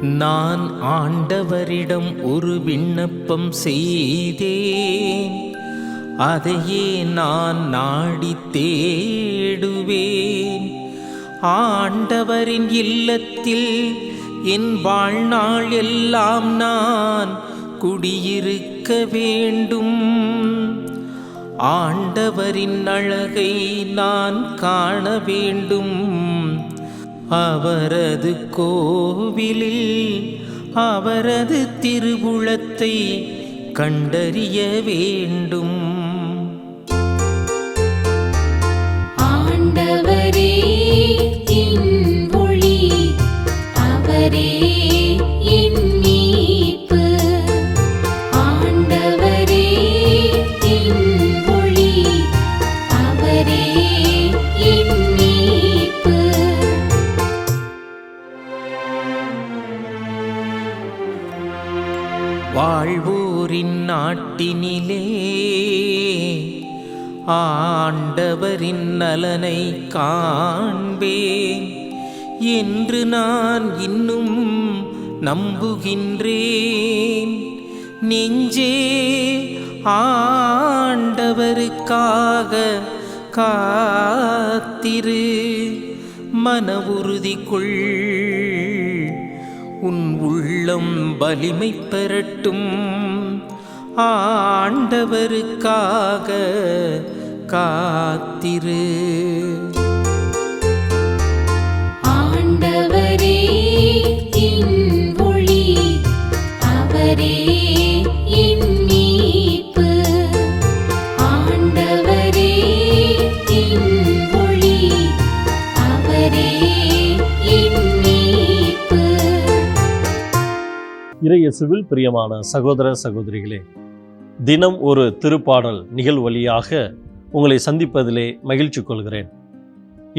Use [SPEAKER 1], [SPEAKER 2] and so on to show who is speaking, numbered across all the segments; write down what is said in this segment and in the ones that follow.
[SPEAKER 1] நான் ஆண்டவரிடம் ஒரு விண்ணப்பம் செய்தேன். அதையே நான் நாடி தேடுவேன். ஆண்டவரின் இல்லத்தில் என் வாழ்நாள் எல்லாம் நான் குடியிருக்க வேண்டும். ஆண்டவரின் அழகை நான் காண வேண்டும். அவரது கோவிலில் அவரது திருவுளத்தை கண்டறிய வேண்டும். வாழ்வோரின் நாட்டினிலே ஆண்டவரின் நலனை காண்பேன். என்று நான் இன்னும் நம்புகின்றேன். நெஞ்சே ஆண்டவருக்காக காத்திரு. மன உறுதி கொள் உன் உள்ளம் வலிமை பெறட்டும். ஆண்டவருக்காக காத்திரு.
[SPEAKER 2] ஆண்டவரே ஒளி அவரே.
[SPEAKER 3] இயேசுவில் பிரியமான சகோதர சகோதரிகளே தினம் ஒரு திருப்பாடல் நிகழ்வழியாக உங்களை சந்திப்பதிலே மகிழ்ச்சி கொள்கிறேன்.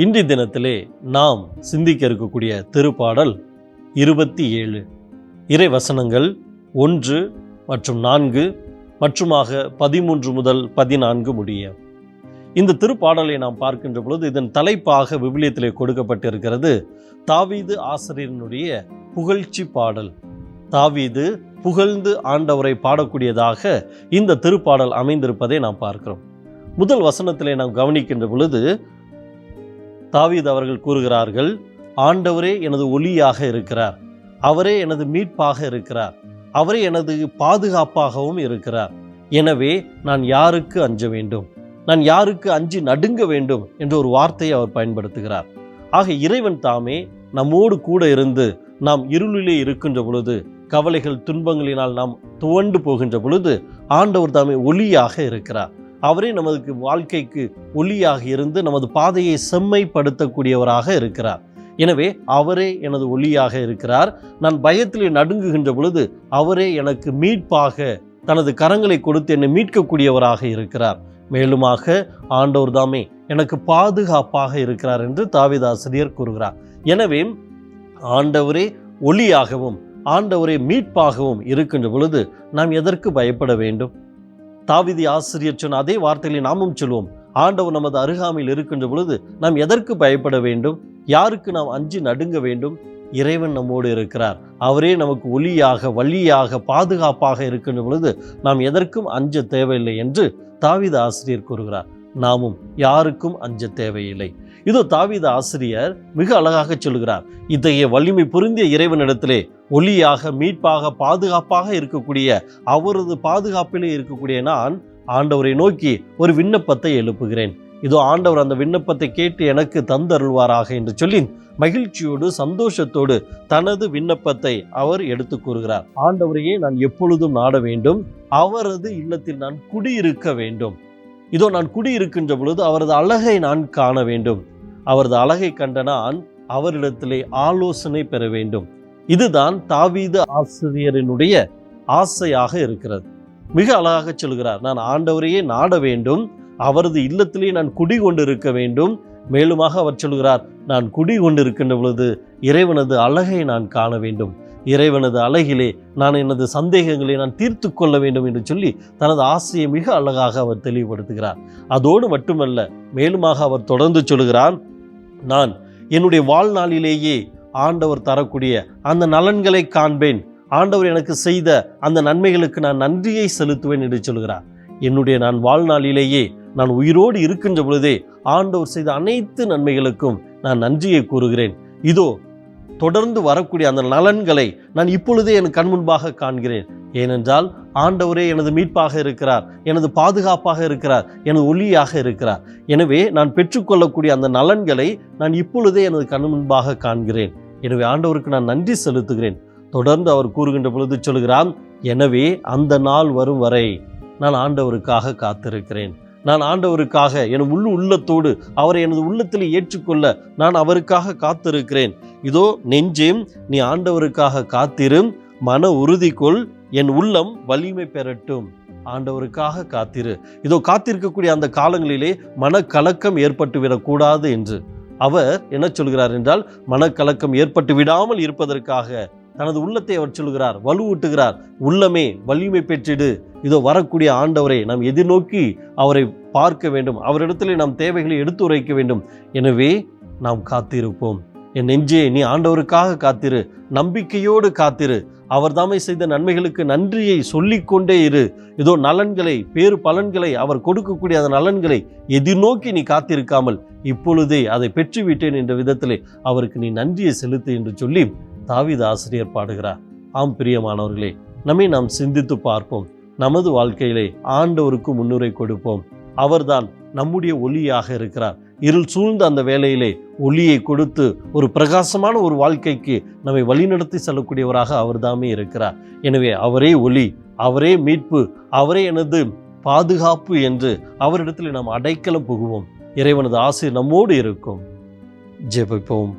[SPEAKER 3] இன்றைய தினத்திலே நாம் சிந்திக்க இருக்கக்கூடிய திருப்பாடல் இருபத்தி ஏழு. இறை வசனங்கள் ஒன்று மற்றும் நான்கு மற்றுமாக பதிமூன்று முதல் பதினான்கு முடிய. இந்த திருப்பாடலை நாம் பார்க்கின்ற பொழுது இதன் தலைப்பாக விவிலியத்திலே கொடுக்கப்பட்டிருக்கிறது தாவீது ஆசிரியனுடைய புகழ்ச்சி பாடல். தாவீது புகழ்ந்து ஆண்டவரை பாடக்கூடியதாக இந்த திருப்பாடல் அமைந்திருப்பதை நாம் பார்க்கிறோம். முதல் வசனத்திலே நாம் கவனிக்கின்ற பொழுது தாவீது அவர்கள் கூறுகிறார்கள் ஆண்டவரே எனது ஒளியாக இருக்கிறார். அவரே எனது மீட்பாக இருக்கிறார். அவரே எனது பாதுகாப்பாகவும் இருக்கிறார். எனவே நான் யாருக்கு அஞ்ச வேண்டும்? நான் யாருக்கு அஞ்சி நடுங்க வேண்டும்? என்ற ஒரு வார்த்தையை அவர் பயன்படுத்துகிறார். ஆக இறைவன் தாமே நம்மோடு கூட இருந்து நாம் இருளிலே இருக்கின்ற பொழுது கவலைகள் துன்பங்களினால் நாம் துவண்டு போகின்ற பொழுது ஆண்டவர் தாமே ஒளியாக இருக்கிறார். அவரே நமக்கு வாழ்க்கைக்கு ஒளியாக இருந்து நமது பாதையை செம்மைப்படுத்தக்கூடியவராக இருக்கிறார். எனவே அவரே எனது ஒளியாக இருக்கிறார். நான் பயத்திலே நடுங்குகின்ற பொழுது அவரே எனக்கு மீட்பாக தனது கரங்களை கொடுத்து என்னை மீட்கக்கூடியவராக இருக்கிறார். மேலுமாக ஆண்டவர் தாமே எனக்கு பாதுகாப்பாக இருக்கிறார் என்று தாவிதாசிரியர் கூறுகிறார். எனவே ஆண்டவரே ஒளியாகவும் ஆண்டவரே மீட்பாகவும் இருக்கின்ற பொழுது நாம் எதற்கு பயப்பட வேண்டும்? தாவிதி ஆசிரியர் சொன்ன அதே வார்த்தைகளை நாமும் சொல்வோம். ஆண்டவர் நமது அருகாமையில் இருக்கின்ற பொழுது நாம் எதற்கு பயப்பட வேண்டும்? யாருக்கு நாம் அஞ்சு நடுங்க வேண்டும்? இறைவன் நம்மோடு இருக்கிறார். அவரே நமக்கு ஒளியாக வழியாக பாதுகாப்பாக இருக்கின்ற பொழுது நாம் எதற்கும் அஞ்ச தேவையில்லை என்று தாவித ஆசிரியர் கூறுகிறார். நாமும் யாருக்கும் அஞ்ச தேவையில்லை. இதோ தாவித ஆசிரியர் மிக அழகாக சொல்கிறார். இத்தகைய வலிமை பொருந்திய இறைவனிடத்திலே ஒளியாக மீட்பாக பாதுகாப்பாக இருக்கக்கூடிய அவரது பாதுகாப்பிலே இருக்கக்கூடிய நான் ஆண்டவரை நோக்கி ஒரு விண்ணப்பத்தை எழுப்புகிறேன். இதோ ஆண்டவர் அந்த விண்ணப்பத்தை கேட்டு எனக்கு தந்தருள்வாராக என்று சொல்லி மகிழ்ச்சியோடு சந்தோஷத்தோடு தனது விண்ணப்பத்தை அவர் எடுத்து கூறுகிறார். ஆண்டவரையே நான் எப்பொழுதும் நாட வேண்டும் அவரது இல்லத்தில் நான் குடியிருக்க வேண்டும். இதோ நான் குடியிருக்கின்ற பொழுது அவரது அழகை நான் காண வேண்டும். அவரது அழகை கண்ட நான் அவரிடத்திலே ஆலோசனை பெற வேண்டும். இதுதான் தாவீது ஆசிரியரினுடைய ஆசையாக இருக்கிறது. மிக அழகாக சொல்கிறார் நான் ஆண்டவரையே நாட வேண்டும். அவரது இல்லத்திலே நான் குடி கொண்டிருக்க வேண்டும். மேலுமாக அவர் சொல்கிறார் நான் குடி கொண்டிருக்கின்ற பொழுது இறைவனது அழகை நான் காண வேண்டும். இறைவனது அழகிலே நான் எனது சந்தேகங்களை நான் தீர்த்து கொள்ள வேண்டும் என்று சொல்லி தனது ஆசையை மிக அழகாக அவர் தெளிவுபடுத்துகிறார். அதோடு மட்டுமல்ல மேலுமாக அவர் தொடர்ந்து சொல்கிறார் நான் என்னுடைய வாழ்நாளிலேயே ஆண்டவர் தரக்கூடிய அந்த நலன்களை காண்பேன். ஆண்டவர் எனக்கு செய்த அந்த நன்மைகளுக்கு நான் நன்றியை செலுத்துவேன் என்று சொல்கிறார் என்னுடைய நான் வாழ்நாளிலேயே நான் உயிரோடு இருக்கின்ற பொழுதே ஆண்டவர் செய்த அனைத்து நன்மைகளுக்கும் நான் நன்றியை கூறுகிறேன். இதோ தொடர்ந்து வரக்கூடிய அந்த நலன்களை நான் இப்பொழுதே என் கண் முன்பாக காண்கிறேன். ஏனென்றால் ஆண்டவரே எனது மீட்பாக இருக்கிறார் எனது பாதுகாப்பாக இருக்கிறார் எனது ஒளியாக இருக்கிறார். எனவே நான் பெற்றுக்கொள்ளக்கூடிய அந்த நலன்களை நான் இப்பொழுதே எனது கண் முன்பாக காண்கிறேன். எனவே ஆண்டவருக்கு நான் நன்றி செலுத்துகிறேன். தொடர்ந்து அவர் கூறுகின்ற பொழுது சொல்கிறான் எனவே அந்த நாள் வரும் வரை நான் ஆண்டவருக்காக காத்திருக்கிறேன். நான் ஆண்டவருக்காக என் முழு உள்ளத்தோடு அவரை எனது உள்ளத்தில் ஏற்றுக்கொள்ள நான் அவருக்காக காத்திருக்கிறேன். இதோ நெஞ்சேம் நீ ஆண்டவருக்காக காத்திரும் மன உறுதி கொள் என் உள்ளம் வலிமை பெறட்டும். ஆண்டவருக்காக காத்திரு. இதோ காத்திருக்கக்கூடிய அந்த காலங்களிலே மனக்கலக்கம் ஏற்பட்டு விடக்கூடாது என்று. அவர் என்ன சொல்கிறார் என்றால் மனக்கலக்கம் ஏற்பட்டு விடாமல் இருப்பதற்காக தனது உள்ளத்தை அவர் சொல்கிறார் வலுவூட்டுகிறார். உள்ளமே வலிமை பெற்றிடு. இதோ வரக்கூடிய ஆண்டவரை நாம் எதிர்நோக்கி அவரை பார்க்க வேண்டும். அவரிடத்திலே நாம் தேவைகளை எடுத்துரைக்க வேண்டும். எனவே நாம் காத்திருப்போம். என் நெஞ்சே நீ ஆண்டவருக்காக காத்திரு. நம்பிக்கையோடு காத்திரு. அவர் தாமே செய்த நன்மைகளுக்கு நன்றியை சொல்லிக்கொண்டே இரு. இதோ நலன்களை பேறு பலன்களை அவர் கொடுக்கக்கூடிய அந்த நலன்களை எதிர்நோக்கி நீ காத்திருக்காமல் இப்பொழுதே அதை பெற்றுவிட்டேன் என்ற விதத்திலே அவருக்கு நீ நன்றியை செலுத்து என்று சொல்லி தாவித ஆசிரியர் பாடுகிறார். ஆம் பிரியமானவர்களே நம்மை நாம் சிந்தித்து பார்ப்போம். நமது வாழ்க்கையிலே ஆண்டவருக்கு முன்னுரை கொடுப்போம். அவர்தான் நம்முடைய ஒளியாக இருக்கிறார். இருள் சூழ்ந்த அந்த வேலையிலே ஒளியை கொடுத்து ஒரு பிரகாசமான ஒரு வாழ்க்கைக்கு நம்மை வழிநடத்தி செல்லக்கூடியவராக அவர்தாமே இருக்கிறார். எனவே அவரே ஒளி அவரே மீட்பு அவரே எனது பாதுகாப்பு என்று அவரிடத்தில் நாம் அடைக்கலம் புகுவோம். இறைவனது ஆசை நம்மோடு இருக்கும். ஜெபிப்போம்.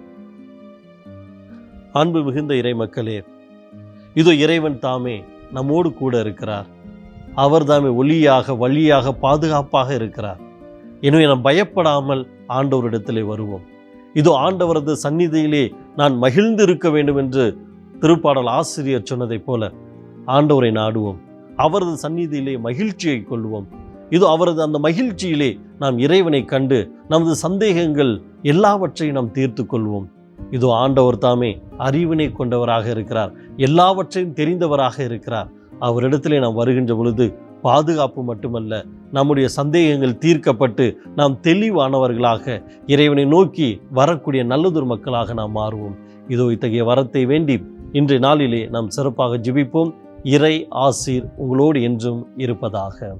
[SPEAKER 3] அன்பு மிகுந்த இறை மக்களே இதோ இறைவன் தாமே நம்மோடு கூட இருக்கிறார். அவர் தாமே ஒளியாக வழியாக பாதுகாப்பாக இருக்கிறார். எனவே நாம் பயப்படாமல் ஆண்டவரிடத்திலே வருவோம். இதோ ஆண்டவரது சந்நிதியிலே நான் மகிழ்ந்து இருக்க வேண்டும் என்று திருப்பாடல் ஆசிரியர் சொன்னதைப் போல ஆண்டவரை நாடுவோம். அவரது சந்நிதியிலே மகிழ்ச்சியை கொள்வோம். இதோ அவரது அந்த மகிழ்ச்சியிலே நாம் இறைவனை கண்டு நமது சந்தேகங்கள் எல்லாவற்றையும் நாம் தீர்த்து கொள்வோம். இதோ ஆண்டவர் தாமே அறிவினை கொண்டவராக இருக்கிறார். எல்லாவற்றையும் தெரிந்தவராக இருக்கிறார். அவரிடத்திலே நாம் வருகின்ற பொழுது பாதுகாப்பு மட்டுமல்ல நம்முடைய சந்தேகங்கள் தீர்க்கப்பட்டு நாம் தெளிவானவர்களாக இறைவனை நோக்கி வரக்கூடிய நல்லதொரு மக்களாக நாம் மாறுவோம். இதோ இத்தகைய வரத்தை வேண்டி இன்றைய நாளிலே நாம் சிறப்பாக ஜிபிப்போம். இறை ஆசீர் உங்களோடு என்றும் இருப்பதாக.